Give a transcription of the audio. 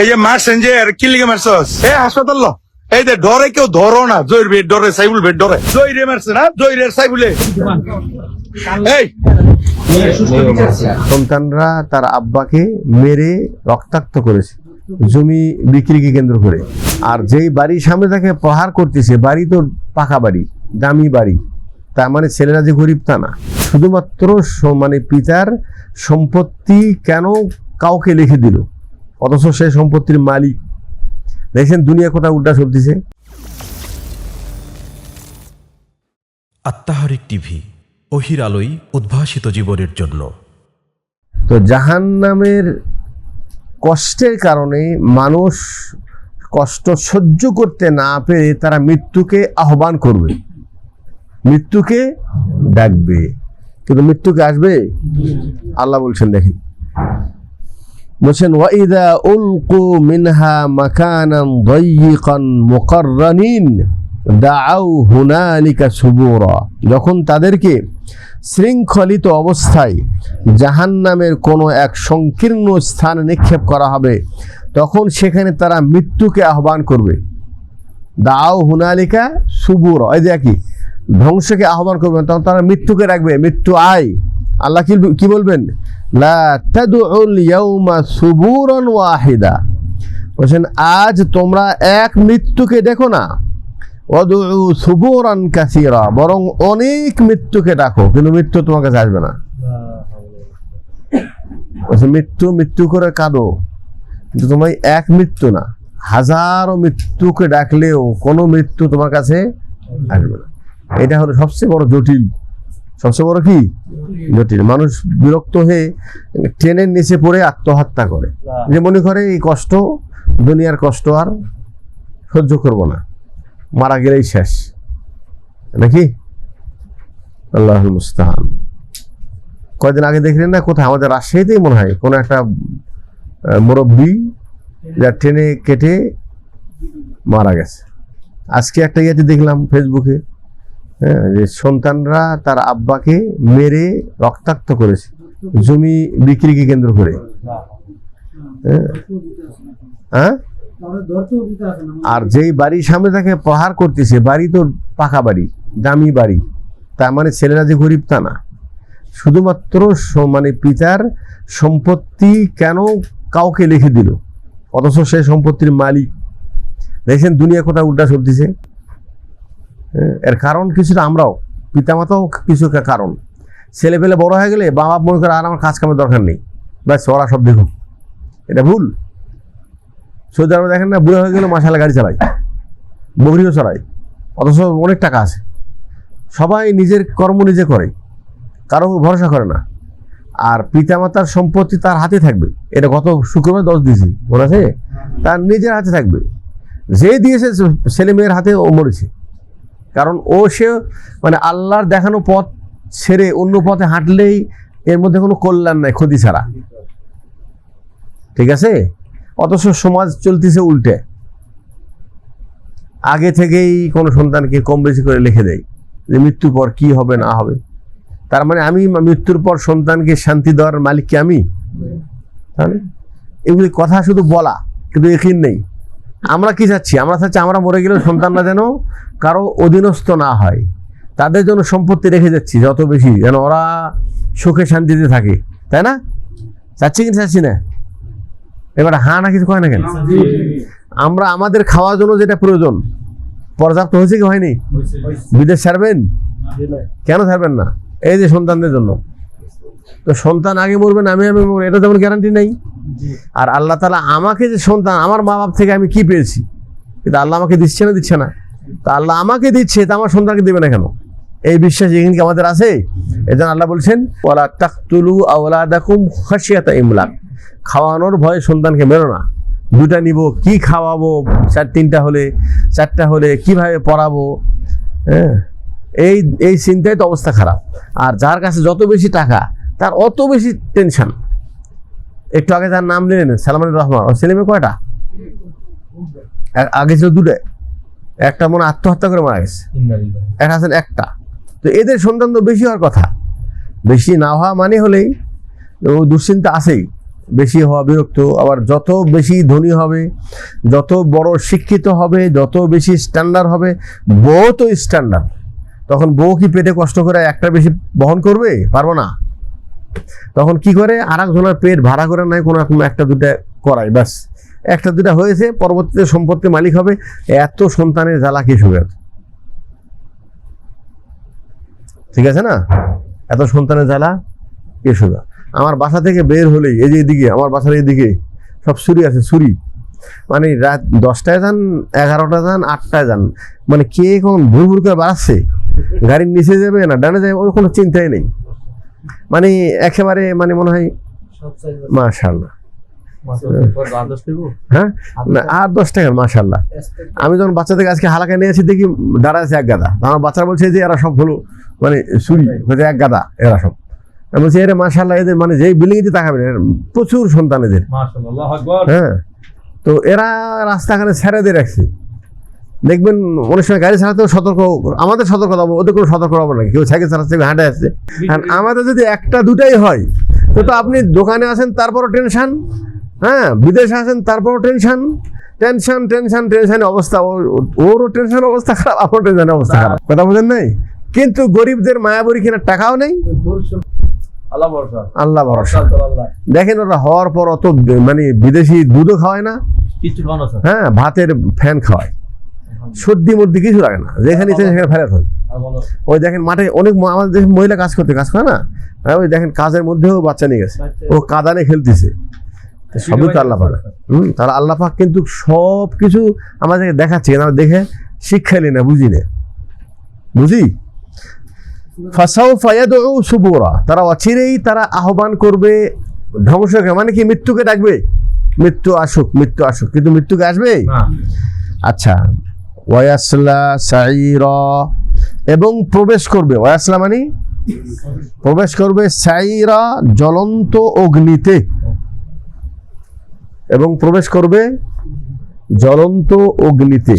এই যে মারছেন যে আর কি লিগে মারছস? এ হাসপাতাল ল। এই যে ডরে কেউ ধরো না জয়ের বেড ডরে সাইবুল বেড ডরে। জয়রে মারছে না? জয়রের সাইবুলে। এই! সন্তানরা তার আব্বাকে মেরে রক্তাক্ত করেছে জমি বিক্রিকে কেন্দ্র করে। আর যেই বাড়ির সামনে তাকে প্রহার করতেছে বাড়ি তো পাকা বাড়ি দামি বাড়ি। তার মানে ছেলেরা যে গরিব তা না। শুধুমাত্র মানে পিতার সম্পত্তি কেন কাউকে লিখে দিল? অথচ সে সম্পত্তির মালিক। দেখছেন দুনিয়া কোথাও উল্টা চলতেছে। আত্মাহারিক টিভি অহির আলোই উদ্ভাসিত জীবনের জন্য। তো জাহান নামের কষ্টের কারণে মানুষ কষ্ট সহ্য করতে না পেরে তারা মৃত্যুকে আহ্বান করবে। মৃত্যুকে ডাকবে। কিন্তু মৃত্যুকে আসবে? আল্লাহ বলছেন, দেখেন। বলছেন, ওয়াইদা উলকু মিনহা মাকানান দাইয়িকান মুকাররানিন দাআউ হুনালিকা সুবুরা। যখন তাদেরকে শৃঙ্খলিত অবস্থায় জাহান্নামের কোনো এক সংকীর্ণ স্থানে নিক্ষেপ করা হবে, তখন সেখানে তারা মৃত্যুকে আহ্বান করবে। দাও হুনালিকা সুবুর। এই কি ধ্বংসকে আহ্বান করবেন, তখন তারা মৃত্যুকে রাখবে, মৃত্যু আয়। আল্লাহ কি কি বলবেন? সুবুরান ওয়াহিদা। বলছেন, আজ তোমরা এক মৃত্যুকে দেখো না। অদু সুবুরান কাসিরা, বরং অনেক মৃত্যুকে ডাকো কিন্তু মৃত্যু তোমার কাছে আসবে না। মৃত্যু মৃত্যু করে কাঁদো, কিন্তু তোমার এক মৃত্যু না। হাজারো মৃত্যুকে ডাকলেও কোনো মৃত্যু তোমার কাছে আসবে না। এটা হলো সবচেয়ে বড় জটিল। সবচেয়ে বড় কি? জটিল। মানুষ বিরক্ত হয়ে ট্রেনের নিচে পড়ে আত্মহত্যা করে। যে মনে করে এই কষ্ট দুনিয়ার কষ্ট আর সহ্য করব না। মারা গেলেই শেষ। নাকি? আল্লাহ মুস্তাহান। কয়দিন আগে দেখলেন না কোথায়? আমাদের রাজশাহীতেই মনে হয় কোনো একটা মুরব্বী যা ট্রেনে কেটে মারা গেছে। আজকে একটা ইয়েতে দেখলাম ফেসবুকে হ্যাঁ যে সন্তানরা তার আব্বাকে মেরে রক্তাক্ত করেছে জমি বিক্রিকে কেন্দ্র করে। হ্যাঁ? হ্যাঁ? আর যেই বাড়ির সামনে তাকে প্রহার করতেছে বাড়ি তো পাকা বাড়ি দামি বাড়ি তার মানে ছেলেরা যে গরিব তা না। শুধুমাত্র মানে পিতার সম্পত্তি কেন কাউকে লিখে দিল? অথচ সে সম্পত্তির মালিক। দেখছেন দুনিয়া কোথাও উল্টা চলতেছে। হ্যাঁ, এর কারণ কিছুটা আমরাও, পিতামাতাও কিছু কারণ। ছেলে পেলে বড় হয়ে গেলে বাবা মনে করে আর আমার কাজ কামের দরকার নেই। ব্যাস, ওরা সব দেখুন। এটা ভুল। সৌদি আরবে দেখেন না, বুড়ো হয়ে গেলে মাসালা গাড়ি চালায়। বগরিও চালায়। অথচ অনেক টাকা আছে। সবাই নিজের কর্ম নিজে করে। কারও ভরসা করে না। আর পিতামাতার সম্পত্তি তার হাতে থাকবে। এটা গত শুক্রবার দশ দিয়েছি, মনে আছে? তার নিজের হাতে থাকবে। যে দিয়েছে ছেলে মেয়ের হাতে ও মরেছে। কারণ ও সে মানে আল্লাহর দেখানো পথ ছেড়ে অন্য পথে হাঁটলেই এর মধ্যে কোনো কল্যাণ নাই, ক্ষতি ছাড়া। ঠিক আছে? অথচ সমাজ চলতেছে উল্টে। আগে থেকেই কোনো সন্তানকে কম বেশি করে লিখে দেয় যে মৃত্যুর পর কি হবে, না হবে। তার মানে আমি মৃত্যুর পর সন্তানকে শান্তি দেওয়ার মালিক কি আমি? এগুলি কথা শুধু বলা, কিন্তু এখিন নেই। আমরা কি চাচ্ছি? আমরা চাচ্ছি আমরা মরে গেলে সন্তানরা যেন কারও অধীনস্থ না হয় তাদের জন্য সম্পত্তি রেখে যাচ্ছি যত বেশি যেন ওরা সুখে শান্তিতে থাকে তাই না? চাচ্ছি কি চাচ্ছি না? এবার হা না কিছু কয় না কেন? আমরা আমাদের খাওয়ার জন্য যেটা প্রয়োজন পর্যাপ্ত হয়েছে কি হয়নি? বিদেশ ছাড়বেন? কেন ছাড়বেন না? এই যে সন্তানদের জন্য। তো সন্তান আগে মরবে না আমি আমি মরবো এটা তেমন গ্যারান্টি নেই। আর আল্লাহ তালা আমাকে যে সন্তান আমার মা বাপ থেকে আমি কি পেয়েছি? কিন্তু আল্লাহ আমাকে দিচ্ছে না দিচ্ছে না। তা আল্লাহ আমাকে দিচ্ছে, তা আমার সন্তানকে দেবে না কেন? এই বিশ্বাস এখানে কি আমাদের আছে? এই জন্য আল্লাহ বলছেন ওলা তাকতুলু আওলাদাকুম খাসিয়াতা ইমলাক। খাওয়ানোর ভয়ে সন্তানকে মেরো না। দুটা নিব, কি খাওয়াবো? চার তিনটা হলে, চারটা হলে কীভাবে পড়াবো? হ্যাঁ? এই এই চিন্তায় তো অবস্থা খারাপ। আর যার কাছে যত বেশি টাকা, তার অত বেশি টেনশন একটু আগে তার নাম নিলেন সালমান রহমান। ওর ছেলে মেয়ে কয়টা? আগে ছিল দুটো একটা মনে আত্মহত্যা করে মারা গেছে। একটা আছেন একটা। তো এদের সন্তান তো বেশি হওয়ার কথা। বেশি না হওয়া মানে হলেই দুশ্চিন্তা আছেই। বেশি হওয়া বিরক্ত আবার যত বেশি ধনী হবে যত বড় শিক্ষিত হবে যত বেশি স্ট্যান্ডার্ড হবে বউ তো স্ট্যান্ডার্ড তখন বউ কি পেটে কষ্ট করে একটা বেশি বহন করবে? পারব না। তখন কি করে? আর একজনের পেট ভাড়া করে নাই কোনো রকম একটা দুটা করায় ব্যাস। একটা দুটা হয়েছে, পরবর্তীতে সম্পত্তির মালিক হবে। এত সন্তানের জ্বালা কি শুরু ঠিক আছে না? এত সন্তানের জ্বালা কে শুরু আমার বাসা থেকে বের হলেই, এই যে এদিকে, আমার বাসার এইদিকে সব ছুরি আছে ছুরি মানে রাত দশটায় যান এগারোটা যান, আটটায় যান। মানে কে কোন ভুর ভুর করে বাড়াচ্ছে? গাড়ির নিচে যাবে না, ডানে যাবে, ওর কোনো চিন্তাই নেই। মানে একেবারে মানে মনে হয় মাশাল্লাহ হ্যাঁ। না আর দশ টাকার মাশাল্লাহ আমি যখন বাচ্চাদের আজকে হালাকা নিয়েছি দেখি দাঁড়া আছে এক গাদা। আমার বাচ্চারা বলছে যে এরা সব হলো মানে চুরি বলছে এক গাদা এরা সব। আমি বলছি এরা মাশাল্লাহ এদের মানে যেই বিল্ডিং এতে তাকাবে এর প্রচুর সন্তান এদের। হ্যাঁ। তো এরা রাস্তাখানে ছেড়ে দিয়ে রাখছে। দেখবেন অনেক সময় গাড়ি চালাতেও সতর্ক আমাদের সতর্ক হব ওদের কোনো সতর্ক হব না কেউ সাইকেল চালাচ্ছে হাঁটে আসছে আর আমাদের যদি একটা দুটাই হয় তো তো আপনি দোকানে আছেন তারপরও টেনশন হ্যাঁ বিদেশে আসেন তারপরও টেনশন টেনশন টেনশন টেনশন অবস্থা। ওর- ওরও টেনশন অবস্থা খারাপ আপনার টেনশন অবস্থা খারাপ। কথা বোঝেন নাই? কিন্তু গরিবদের মায়াবরী কেনার টাকাও নেই। আল্লাহ ভরসা। দেখেন ওরা হওয়ার পর অত মানে বিদেশি দুধও খাওয়ায় না। হ্যাঁ ভাতের ফ্যান খাওয়ায়। সর্দি মর্দি কিছু লাগে না। যেখানে ইচ্ছে সেখানে ফেরত হয় ওই দেখেন মাঠে অনেক আমাদের দেশে মহিলা কাজ করতে কাজ করে না? হ্যাঁ ওই দেখেন কাজের মধ্যেও বাচ্চা নিয়ে গেছে। ও কাদানে খেলতেছে। সবই তো আল্লাহ পাক। হুম তাহলে আল্লাহ পাক কিন্তু সব কিছু আমাদেরকে দেখাচ্ছে আমরা দেখে শিক্ষা নিই না বুঝি না? বুঝি? ফাসাউ ফায়াদু সুবুরা। তারা অচিরেই তারা আহ্বান করবে ধ্বংসকে মানে কি মৃত্যুকে ডাকবে? মৃত্যু আসুক মৃত্যু আসুক। কিন্তু মৃত্যুকে আসবে? আচ্ছা। ওয়াসলা সাইরা। এবং প্রবেশ করবে। ওয়াসলা মানে? প্রবেশ করবে সাইরা জ্বলন্ত অগ্নিতে। এবং প্রবেশ করবে জ্বলন্ত অগ্নিতে।